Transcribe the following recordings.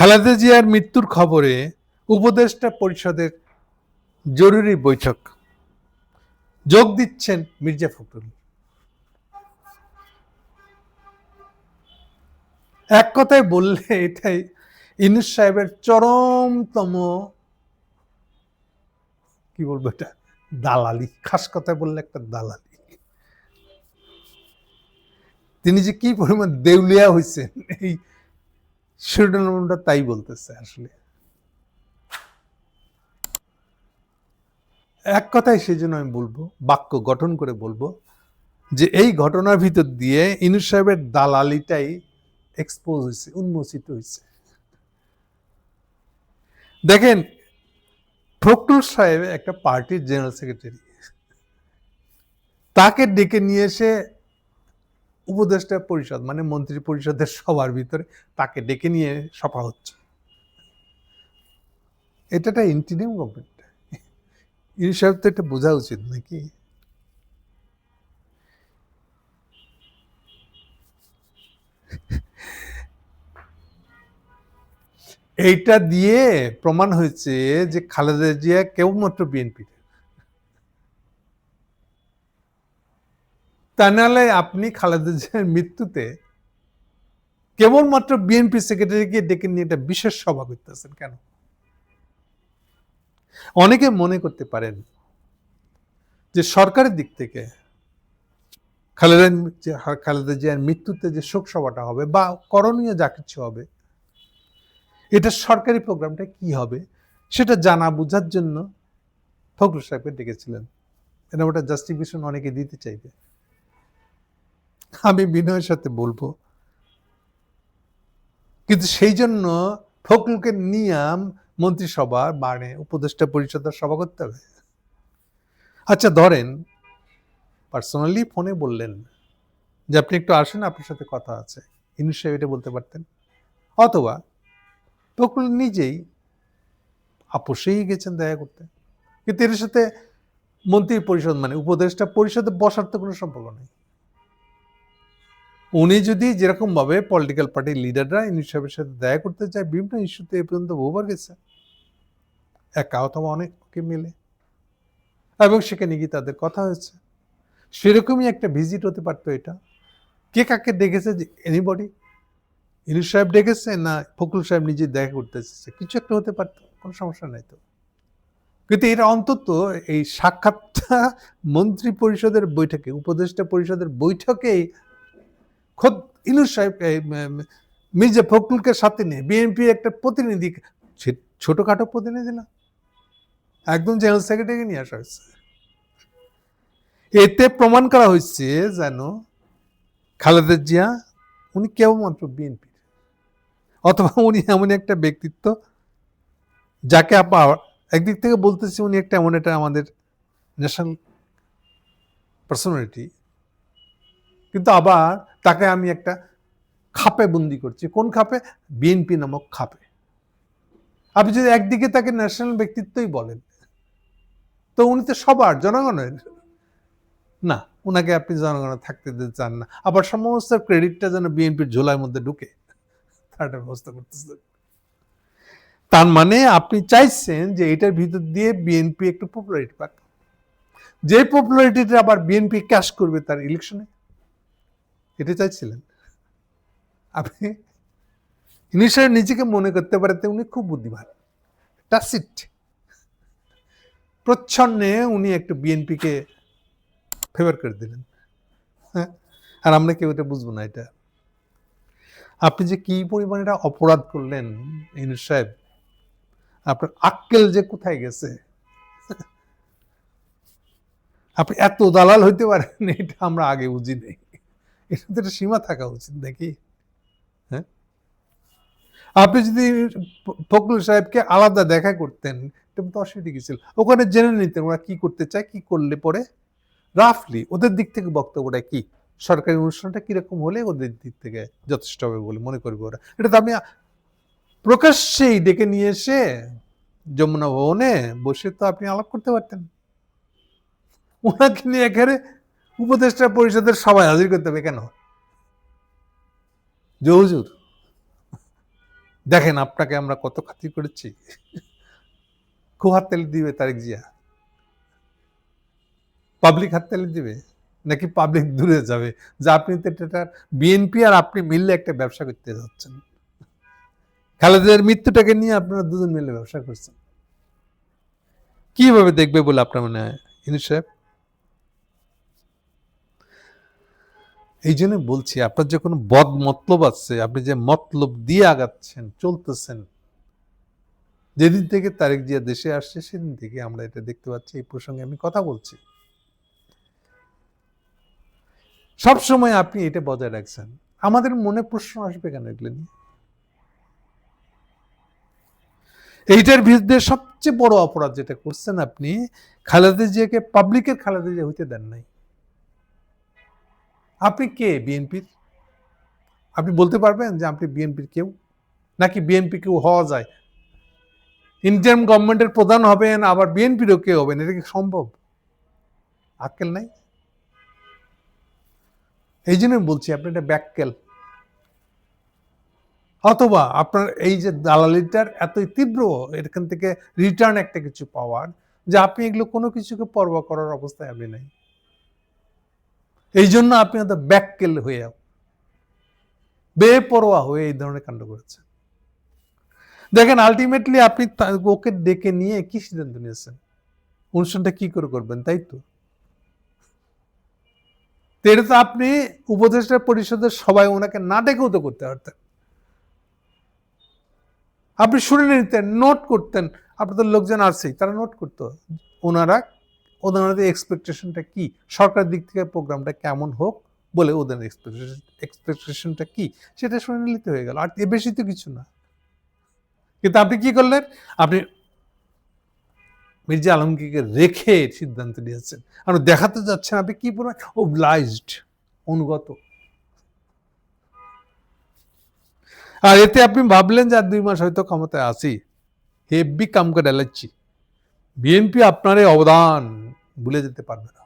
খালেদা জিয়ার মৃত্যুর খবরে উপদেষ্টা পরিষদের জরুরি বৈঠক। যোগ দিচ্ছেন মির্জা ফখরুল। এক কথায় বললে এটাই, ইনুস সাহেবের চরমতম, কি বলব এটা, দালালি। খাস কথায় বললে একটা দালালি। তিনি যে কি পরিমাণ দেউলিয়া হয়েছেন এই শিরোনামটা তাই বলতেছে আসলে। এক কথায় সেই জন্য আমি বলব, বাক্য গঠন করে বলব, যে এই ঘটনার ভিতর দিয়ে ইনুস সাহেবের দালালিটাই এক্সপোজ হয়েছে, উন্মোচিত হয়েছে। দেখেন, ফখরুল সাহেব একটা পার্টির জেনারেল সেক্রেটারি তাকে ডেকে নিয়ে এসে উপদেষ্টা পরিষদ মানে মন্ত্রী পরিষদের সবার ভিতরে তাকে ডেকে নিয়ে সভা হচ্ছে। এটা একটা ইন্টিনিয়াম গভর্নমেন্ট ইনি সাহেব তো এটা বোঝা উচিত নাকি? এইটা দিয়ে প্রমাণ হয়েছে যে খালেদা জিয়া কেবলমাত্র বিএনপির। তা নাহলে আপনি খালেদা জিয়ার মৃত্যুতে কেবলমাত্র বিএনপি সেক্রেটারিকে ডেকে নিয়ে একটা বিশেষ সভা করতেছেন কেন? অনেকে মনে করতে পারেন যে সরকারের দিক থেকে খালেদা খালেদা জিয়ার মৃত্যুতে যে শোক সভাটা হবে বা করণীয় যা কিছু হবে, এটা সরকারি প্রোগ্রামটা কি হবে সেটা জানা বোঝার জন্য ফখরুল সাহেবকে ডেকেছিলেন। এটা ওটা জাস্টিফিকেশন অনেকে দিতে চাইবে। আমি বিনয়ের সাথে বলব। কিন্তু সেই জন্য ফখরুলকে নিয়াম মন্ত্রিসভা মানে উপদেষ্টা পরিষদের সভা করতে হবে। আচ্ছা ধরেন পার্সোনালি ফোনে বললেন যে, আপনি একটু আসেন, আপনার সাথে কথা আছে। ইনু সাহেব এটা বলতে পারতেন। অথবা ফখরুল নিজেই আপোষেই গেছেন দেখা করতে। কিন্তু এর সাথে মন্ত্রী পরিষদ মানে উপদেষ্টা পরিষদে বসার তো কোনো সম্পর্ক নেই। উনি যদি যেরকম ভাবে পলিটিক্যাল পার্টির লিডাররা ইনু সাহেবের সাথে দেখা করতে চায়, বিভিন্ন ইস্যুতে এ পর্যন্ত বহুবার গেছে। একা অথবা অনেককে মিলে। এবং সেখানে গিয়ে তাদের কথা হয়েছে। সেরকমই একটা ভিজিট হতে পারতো এটা। কে কাকে ডেকেছে যে এনিবডি ইনু সাহেব ডেকেছে না ফখরুল সাহেব নিজে দেখা করতে এসেছে? কিছু একটা হতে পারতো, কোনো সমস্যা নাই তো। কিন্তু এটা অন্তত এই সাক্ষাৎটা মন্ত্রী পরিষদের বৈঠকে, উপদেষ্টা পরিষদের বৈঠকেই খোদ ইনু সাহেব মির্জা ফখরুলকে সাথে নিয়ে বিএনপি একটা প্রতিনিধি ছোটখাটো প্রতিনিধি না? একদম জেনারেল সেক্রেটারি নিয়ে আসা হয়েছে। এতে প্রমাণ করা হয়েছে যেন খালেদা জিয়া, উনি কেবলমাত্র বিএনপির অথবা উনি এমন একটা ব্যক্তিত্ব, যাকে আবার একদিক থেকে বলতেছি উনি একটা এমন একটা আমাদের ন্যাশনাল পার্সোনালিটি কিন্তু আবার তাকে আমি একটা খাপে বন্দি করছি। কোন খাপে? বিএনপি নামক খাপে। আপনি যদি একদিকে তাকে ন্যাশনাল ব্যক্তিত্বই বলেন, তো উনি তো সবার, জনগণের। না ওনাকে আপনি জনগণের থাকতে দিতে চান না। আবার সমস্ত ক্রেডিটটা যেন বিএনপির ঝোলার মধ্যে ঢুকে তার একটা ব্যবস্থা করতেছে। তার মানে আপনি চাইছেন যে এটার ভিতর দিয়ে বিএনপি একটু পপুলারিটি পাক। যে পপুলারিটিটা আবার বিএনপি ক্যাশ করবে তার ইলেকশনে এটা চাইছিলেন আপনি ইনিশিয়াল নিজেকে মনে করতে পারতে উনি খুব বুদ্ধিমান। টাসিট প্রচ্ছন্নে উনি একটু বিএনপিকে ফেভার করে দিলেন। হ্যাঁ? আর আমরা কেউ এটা বুঝব না এটা। আপনি যে কি পরিমাণ এটা অপরাধ করলেন ইনুস সাহেব, আপনার আক্কেল যে কোথায় গেছে? আপনি এত দালাল হইতে পারেন, এটা আমরা আগে বুঝি নেই। এটা তো একটা সীমা থাকা উচিত নাকি? হ্যাঁ? আপনি যদি ফখরুল সাহেবকে আলাদা দেখা করতেন তো অসুবিধা কি ছিল। ওখানে জেনে নিতেন ওরা কি করতে চায়, কি করলে পরে? রাফলি, ওদের দিক থেকে বক্তব্যটা কি? সরকারি অনুষ্ঠানটা কীরকম হলে ওদের দিক থেকে যথেষ্ট হবে বলে মনে করবে ওরা? এটা তো আমি প্রকাশ্যেই ডেকে নিয়ে এসে যমুনা ভবনে বসে তো আপনি আলাপ করতে পারতেন। ওনাকে নিয়ে এখানে উপদেষ্টা পরিষদের সবাই হাজির করতে হবে কেন? যে হুজুর, দেখেন আপনাকে আমরা কত খাতির করেছি। খুব হাততালি দিবে তারেক জিয়া। পাবলিক হাততালি দিবে, নাকি পাবলিক দূরে যাবে? যে আপনি তো এটা বিএনপি আর আপনি মিললে একটা ব্যবসা করতে যাচ্ছেন। খালেদের মৃত্যুটাকে নিয়ে আপনারা দুজন মিলে ব্যবসা করছেন। কীভাবে দেখবে বলে আপনার মনে হয়? ইনু সাহেব? এই জন্য বলছি, আপনার যে কোনো বদ মতলব আছে, আপনি যে মতলব দিয়ে আগাচ্ছেন, চলতেছেন, যেদিন থেকে তারেক জিয়া দেশে আসছে, সেদিন থেকে আমরা এটা দেখতে পাচ্ছি, এই প্রসঙ্গে আমি কথা বলছি। সব সময় আপনি এটা বজায় রাখছেন। আমাদের মনে প্রশ্ন আসবে কেন এগুলো নিয়ে? এইটার বিরুদ্ধে সবচেয়ে বড় অপরাধ যেটা করছেন আপনি, খালেদা জিয়াকে পাবলিকের খালেদা জিয়া হইতে দেন নাই। আপনি কে, বিএনপির? আপনি বলতে পারবেন যে আপনি বিএনপির কেউ? নাকি বিএনপি কেউ হওয়া যায়? ইন্ডিয়ান গভর্নমেন্টের প্রধান হবেন, আবার বিএনপিরও কেউ হবেন? এটা কি সম্ভব? আক্কেল নাই? এই জন্য বলছি, আপনি এটা ব্যাককেল। অথবা আপনার এই যে দালালিটার এতই তীব্র, এখান থেকে রিটার্ন একটা কিছু পাওয়ার, যে আপনি এগুলো কোনো কিছুকে পরোয়া করার অবস্থায় আপনি নাই। এই জন্য আপনি হয়তো ব্যাককেল হয়ে বেপরোয়া হয়ে এই ধরনের কাণ্ড করেছেন দেখেন আলটিমেটলি আপনি ওকে ডেকে নিয়ে কি সিদ্ধান্ত নিয়েছেন? অনুষ্ঠানটা কি করে করবেন, তাই তো? এটা তো আপনি উপদেষ্টা পরিষদের সবাই ওনাকে না ডেকেও তো করতে পারতেন। আপনি শুনে নিতেন নোট করতেন। আপনাদের লোকজন আসছেই তারা নোট করতো। ওনারা ওনাদের এক্সপেকটেশনটা কি? সরকার দিক থেকে প্রোগ্রামটা কেমন হোক বলে ওদের এক্সপেকটেশন এক্সপেকটেশনটা কি? সেটা শুনে নিতে হয়ে গেল। আর এ বেশি তো কিছু না। কিন্তু আপনি কি করলেন? আপনি মির্জা আলমগীরকে রেখে সিদ্ধান্ত নিয়েছেন। আপনি দেখাতে যাচ্ছেন আপনি কি পরিমাণ ওবলাইজড অনুগত। আর এতে আপনি ভাবলেন যে আর দুই মাস হয়তো ক্ষমতায় আসি হেভি কাম করে এলাচ্ছি। বিএনপি আপনার অবদান ভুলে যেতে পারবে না।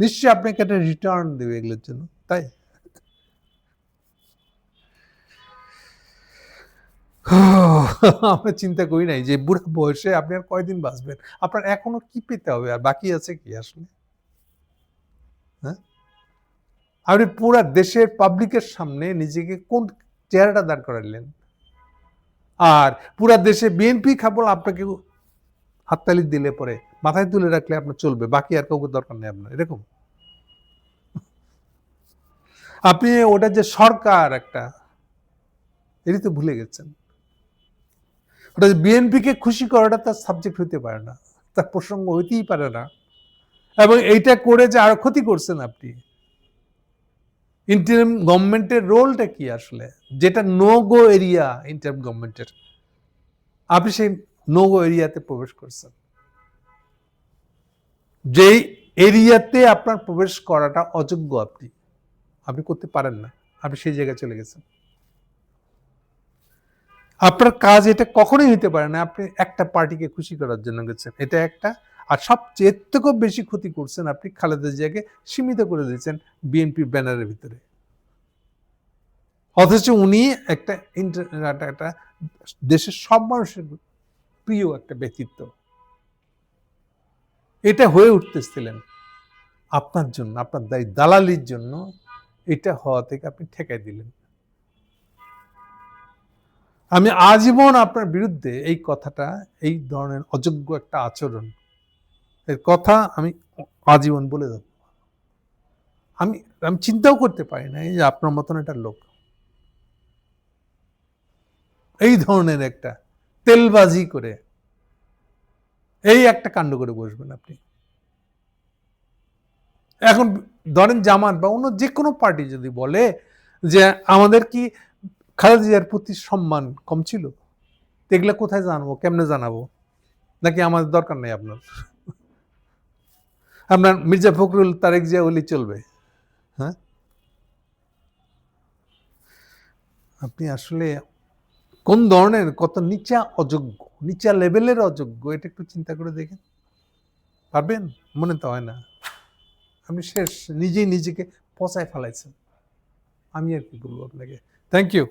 নিশ্চয়ই আপনাকে একটা রিটার্ন দেবে এগুলোর জন্য, তাই? আমরা চিন্তা করি নাই যে বুড়া বয়সে আপনি আর কয়দিন বাঁচবেন? আপনার এখনও কি পেতে হবে আর বাকি আছে কি আসলে? হ্যাঁ? আপনি পুরা দেশের পাবলিকের সামনে নিজেকে কোন চেহারাটা দাঁড় করালেন? আর পুরা দেশে বিএনপি খাবল আপনাকে হাততালি দিলে পরে মাথায় তুলে রাখলে আপনার চলবে, বাকি আর কাউকে দরকার নেই আপনার, এরকম। আপনি ওটা যে সরকার একটা, এটি তো ভুলে গেছেন। ওটা যে বিএনপিকে খুশি করাটা তার সাবজেক্ট হইতে পারে না, তার প্রসঙ্গ হইতেই পারে না। এবং এইটা করে যে আরও ক্ষতি করছেন আপনি ইন্টারিম গভর্নমেন্টের রোলটা কি আসলে? যেটা নো গো এরিয়া ইন্টারিম গভর্নমেন্টের আপনি সেই নো এরিয়াতে প্রবেশ করছেন। যেই এরিয়াতে আপনার প্রবেশ করাটা অযোগ্য আপনি আপনি করতে পারেন না, আপনি সেই জায়গায় চলে গেছেন। আপনার কাজ এটা কখনোই হতে পারে না, আপনি একটা পার্টিকে খুশি করার জন্য গেছেন। এটা একটা, আর সবচেয়ে থেকেও বেশি ক্ষতি করছেন আপনি খালেদা জিয়াকে সীমিত করে দিয়েছেন বিএনপি ব্যানারের ভিতরে। অথচ উনি একটা- একটা দেশের সব মানুষের প্রিয় একটা ব্যক্তিত্ব। এটা হয়ে উঠতেছিলেন আপনার জন্য, আপনার দায়ী দালালির জন্য এটা হওয়া থেকে আপনি ঠেকাই দিলেন। আমি আজীবন আপনার বিরুদ্ধে এই কথাটা, এই ধরনের অযোগ্য একটা আচরণ, এর কথা আমি আজীবন বলে দেব। আমি আমি চিন্তাও করতে পারি না যে আপনার মতন একটা লোক। এই ধরনের একটা তেলবাজি করে। এই একটা কাণ্ড করে বসবেন আপনি। এখন ধরেন জামাত বা অন্য যে কোনো পার্টি যদি বলে যে আমাদের কি খালেদা প্রতি সম্মান কম ছিল? এগুলো কোথায় জানাব? কেমনে জানাব? নাকি আমাদের দরকার নেই আপনার? আপনার মির্জা ফখরুল, তারেক জিয়া হলে চলবে। হ্যাঁ? আপনি আসলে কোন ধরনের কত নিচা অযোগ্য, নিচা লেভেলের অযোগ্য, এটা একটু চিন্তা করে দেখেন। পারবেন মনে তো হয় না। আপনি শেষ, নিজেই নিজেকে পচায় ফেলাইছেন। আমি আর কি বলব আপনাকে। Thank you